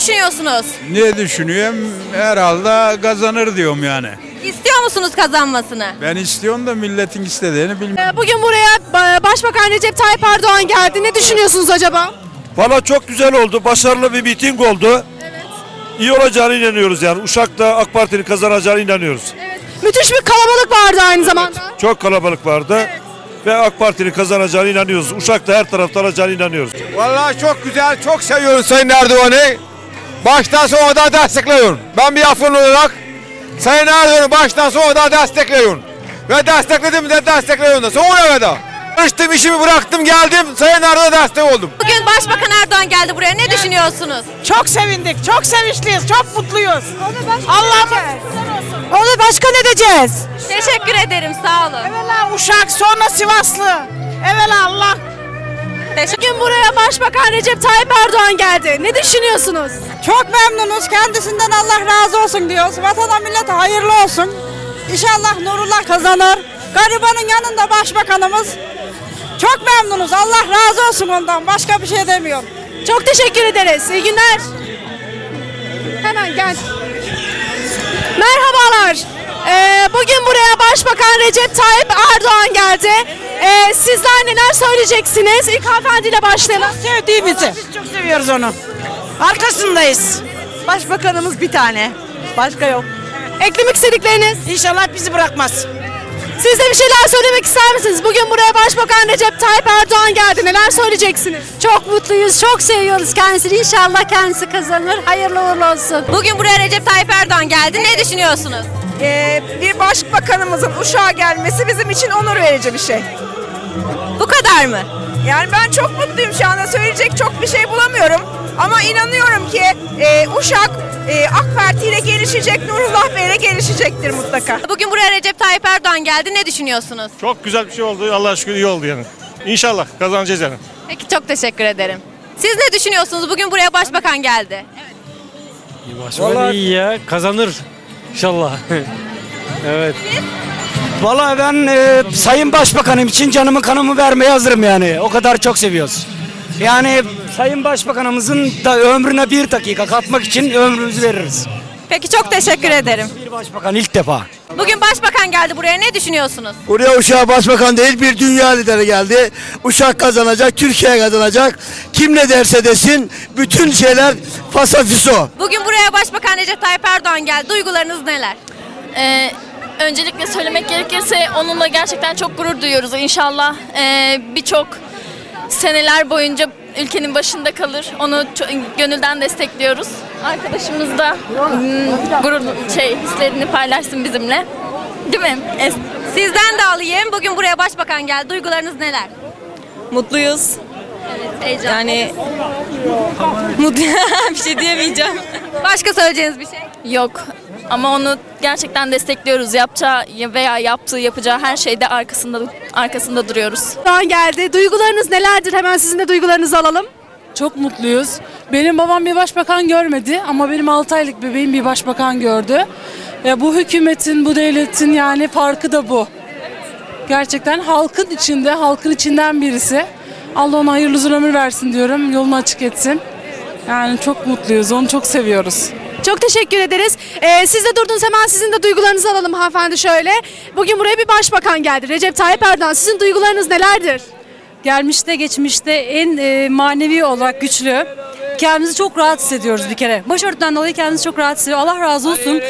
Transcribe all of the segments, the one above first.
düşünüyorsunuz? Ne düşünüyorum? Herhalde kazanır diyorum yani. İstiyor musunuz kazanmasını? Ben istiyorum da milletin istediğini bilmiyorum. Ee, Bugün buraya e, Başbakan Recep Tayyip Erdoğan geldi. Ne düşünüyorsunuz acaba? Valla çok güzel oldu. Başarılı bir miting oldu. İyi olacağına inanıyoruz yani. Uşak'ta AK Parti'nin kazanacağına inanıyoruz. Müthiş bir kalabalık vardı aynı zamanda. Çok kalabalık vardı. Ve AK Parti'nin kazanacağına inanıyoruz. Uşak'ta her tarafta alacağına inanıyoruz. Vallahi çok güzel, çok seviyorum Sayın Erdoğan'ı. Baştan sona da destekliyorum. Ben bir Afyon olarak Sayın Erdoğan'ı baştan sona da destekliyorum. Ve destekledim de destekliyorum da sonuna kadar. Çalıştım, işimi bıraktım, geldim. Sayın Erdoğan'a destek oldum. Bugün Başbakan Erdoğan geldi buraya. Ne düşünüyorsunuz? Çok sevindik, çok sevinçliyiz, çok mutluyuz. Allah'ım Onu başkan edeceğiz. Teşekkür ederim. Sağ olun. evvela Uşak, sonra Sivaslı. Evvela Allah. Bugün buraya Başbakan Recep Tayyip Erdoğan geldi. Ne düşünüyorsunuz? Çok memnunuz. Kendisinden Allah razı olsun diyoruz. Vatana millete hayırlı olsun. İnşallah Nurullah kazanır. Garibanın yanında başbakanımız. Çok memnunuz. Allah razı olsun ondan. Başka bir şey demiyorum. Çok teşekkür ederiz. İyi günler. Hemen gel. Merhabalar. Ee, bugün buraya Başbakan Recep Tayyip Erdoğan geldi. Ee, sizler neler söyleyeceksiniz? İlk hanımefendiyle başlayalım. Sevdiğimizi. Biz çok seviyoruz onu. Arkasındayız. Başbakanımız bir tane. Başka yok. Eklemek istedikleriniz. İnşallah bizi bırakmaz. Siz de bir şeyler söylemek ister misiniz? Bugün buraya Başbakan Recep Tayyip Erdoğan geldi. Neler söyleyeceksiniz? Çok mutluyuz, çok seviyoruz kendisini. İnşallah kendisi kazanır. Hayırlı uğurlu olsun. Bugün buraya Recep Tayyip Erdoğan geldi. Ne düşünüyorsunuz? Ee, bir başbakanımızın uşağa gelmesi bizim için onur verici bir şey. Bu kadar mı? Yani ben çok mutluyum şu anda söyleyecek çok bir şey bulamıyorum. Ama inanıyorum ki e, Uşak e, AK Parti ile gelişecek, Nurullah Bey ile gelişecektir mutlaka. Bugün buraya Recep Tayyip Erdoğan geldi. Ne düşünüyorsunuz? Çok güzel bir şey oldu. Allah'a şükür iyi oldu yani. İnşallah kazanacağız yani. Peki çok teşekkür ederim. Siz ne düşünüyorsunuz? Bugün buraya Başbakan geldi. Başbakan iyi ya kazanır inşallah. evet. Vallahi ben e, Sayın Başbakanım için canımı kanımı vermeye hazırım yani. O kadar çok seviyoruz. Yani Sayın Başbakanımızın da ömrüne bir dakika katmak için ömrümüzü veririz. Peki çok teşekkür ederim. Bir başbakan ilk defa. Bugün Başbakan geldi buraya. Ne düşünüyorsunuz? Buraya Uşak Başbakan değil bir dünya lideri geldi. Uşak kazanacak, Türkiye kazanacak. Kim ne derse desin bütün şeyler fasafiso. Bugün buraya Başbakan Recep Tayyip Erdoğan geldi. Duygularınız neler? Ee, öncelikle söylemek gerekirse onunla gerçekten çok gurur duyuyoruz. İnşallah ee, birçok seneler boyunca ülkenin başında kalır. Onu gönülden destekliyoruz. Arkadaşımız da hmm, gurur şey hislerini paylaşsın bizimle. Değil mi? Es- Sizden de alayım. Bugün buraya Başbakan geldi. Duygularınız neler? Mutluyuz. Heyecan. Yani mutlu bir şey diyemeyeceğim. Başka söyleyeceğiniz bir şey? Yok. Ama onu gerçekten destekliyoruz. Yapacağı veya yaptığı yapacağı her şeyde arkasında arkasında duruyoruz. Erdoğan geldi. Duygularınız nelerdir? Hemen sizin de duygularınızı alalım. Çok mutluyuz. Benim babam bir başbakan görmedi ama benim 6 aylık bebeğim bir başbakan gördü. Ya bu hükümetin, bu devletin yani farkı da bu. Gerçekten halkın içinde, halkın içinden birisi. Allah ona hayırlı uzun ömür versin diyorum. Yolunu açık etsin. Yani çok mutluyuz. Onu çok seviyoruz. Çok teşekkür ederiz. Ee, siz de durdunuz hemen sizin de duygularınızı alalım hanımefendi şöyle. Bugün buraya bir başbakan geldi. Recep Tayyip Erdoğan. Sizin duygularınız nelerdir? Gelmişte geçmişte en e, manevi olarak güçlü. Kendimizi çok rahat hissediyoruz bir kere. Başörtüden dolayı kendimizi çok rahat hissediyoruz. Allah razı olsun.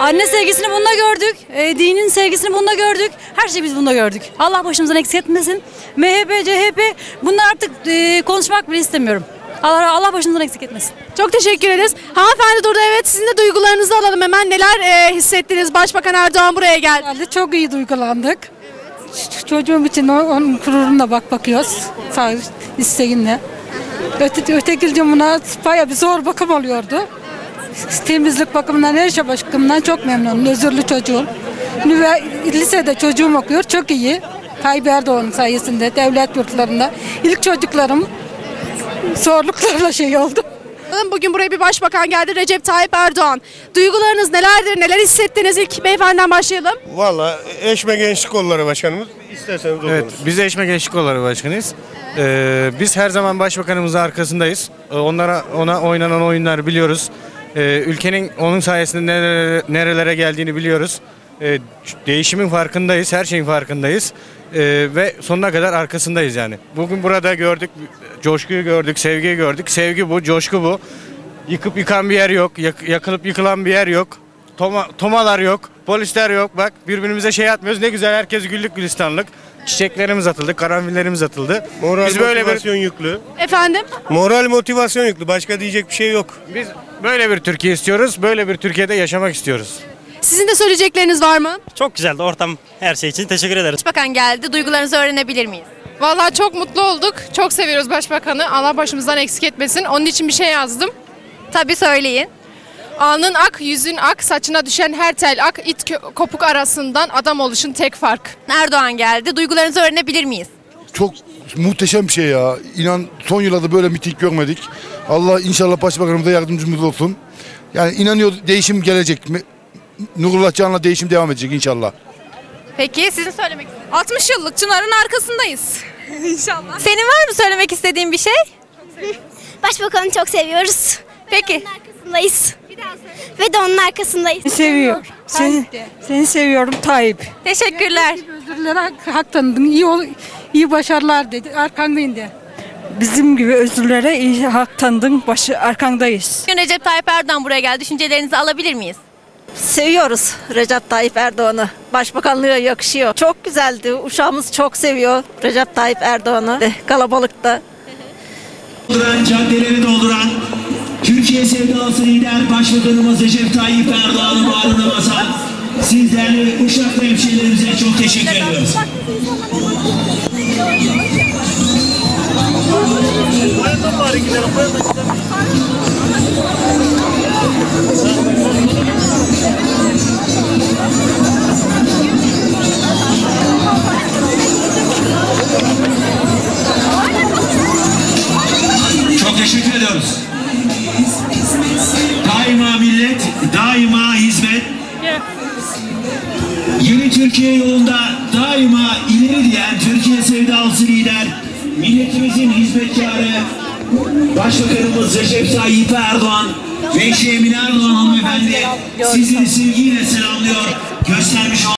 Anne sevgisini bunda gördük. E, dinin sevgisini bunda gördük. Her şeyi biz bunda gördük. Allah başımızdan eksik etmesin. MHP, CHP bunlar artık e, konuşmak bile istemiyorum. Allah, Allah başımızdan eksik etmesin. Çok teşekkür ederiz. Hanımefendi durdu evet sizin de duygularınızı alalım hemen. Neler e, hissettiniz Başbakan Erdoğan buraya geldi? Herhalde çok iyi duygulandık. Ç- Çocuğum için onun gururuna bak bakıyoruz. Sağ isteğinle. Öte, ötekilce buna baya bir zor bakım oluyordu. Temizlik bakımından, her şey bakımından çok memnunum. Özürlü çocuğum. Ünivers- Lisede çocuğum okuyor. Çok iyi. Tayyip Erdoğan sayesinde devlet yurtlarında. İlk çocuklarım zorluklarla şey oldu. Bugün buraya bir başbakan geldi Recep Tayyip Erdoğan. Duygularınız nelerdir? Neler hissettiniz? İlk beyefendiden başlayalım. Valla Eşme Gençlik Kolları Başkanımız isterseniz o Evet, biz de Eşme Gençlik Kolları Başkanıyız. Ee, biz her zaman başbakanımızın arkasındayız. Ee, Onlara ona oynanan oyunları biliyoruz. Ee, ülkenin onun sayesinde nerelere, nerelere geldiğini biliyoruz. Ee, değişimin farkındayız, her şeyin farkındayız. Ee, ve sonuna kadar arkasındayız yani. Bugün burada gördük, coşkuyu gördük, sevgiyi gördük. Sevgi bu, coşku bu. Yıkıp yıkan bir yer yok, yak- yakılıp yıkılan bir yer yok. Toma, tomalar yok, polisler yok. Bak birbirimize şey atmıyoruz. Ne güzel herkes güllük gülistanlık. Çiçeklerimiz atıldı, karanfillerimiz atıldı. Moral biz böyle bir motivasyon yüklü. Efendim? Moral motivasyon yüklü. Başka diyecek bir şey yok. biz böyle bir Türkiye istiyoruz. Böyle bir Türkiye'de yaşamak istiyoruz. Sizin de söyleyecekleriniz var mı? Çok güzeldi ortam her şey için teşekkür ederiz. Başbakan geldi. Duygularınızı öğrenebilir miyiz? Vallahi çok mutlu olduk. Çok seviyoruz başbakanı. Allah başımızdan eksik etmesin. Onun için bir şey yazdım. Tabii söyleyin. Alnın ak, yüzün ak, saçına düşen her tel ak, it kö- kopuk arasından adam oluşun tek fark. Erdoğan geldi. Duygularınızı öğrenebilir miyiz? Çok muhteşem bir şey ya. İnan son yıllarda böyle miting görmedik. Allah inşallah başbakanımız da yardımcımız olsun. Yani inanıyor değişim gelecek. Mi- Nurullah Can'la değişim devam edecek inşallah. Peki sizin söylemek istediğiniz? 60 yıllık Çınar'ın arkasındayız. İnşallah. Senin var mı söylemek istediğin bir şey? Başbakanı çok seviyoruz. Peki. Arkasındayız. Ve de onun arkasındayız. Seviyor. Seni, seni seviyorum Tayyip. Teşekkürler. Özürlere hak, hak tanıdın. İyi, ol, iyi başarılar dedi. Arkandayım de. Bizim gibi özürlere iyi hak tanıdın. Başı, arkandayız. Bugün Recep Tayyip Erdoğan buraya geldi. Düşüncelerinizi alabilir miyiz? Seviyoruz Recep Tayyip Erdoğan'ı. Başbakanlığı yakışıyor. Çok güzeldi. Uşağımız çok seviyor Recep Tayyip Erdoğan'ı. Kalabalıkta. Dolduran, caddeleri dolduran Türkiye sevdalısı lider Başbakanımız Recep Tayyip Erdoğan'ı bağrına basan sizlerle Uşaklı hemşehrilerimize çok teşekkür ediyoruz. Çok Yeni Türkiye yolunda daima ileri diyen Türkiye sevdalısı lider, milletimizin hizmetkarı, Başbakanımız Recep Tayyip Erdoğan ve Şemin Erdoğan hanımefendi sizleri sevgiyle selamlıyor. Göstermiş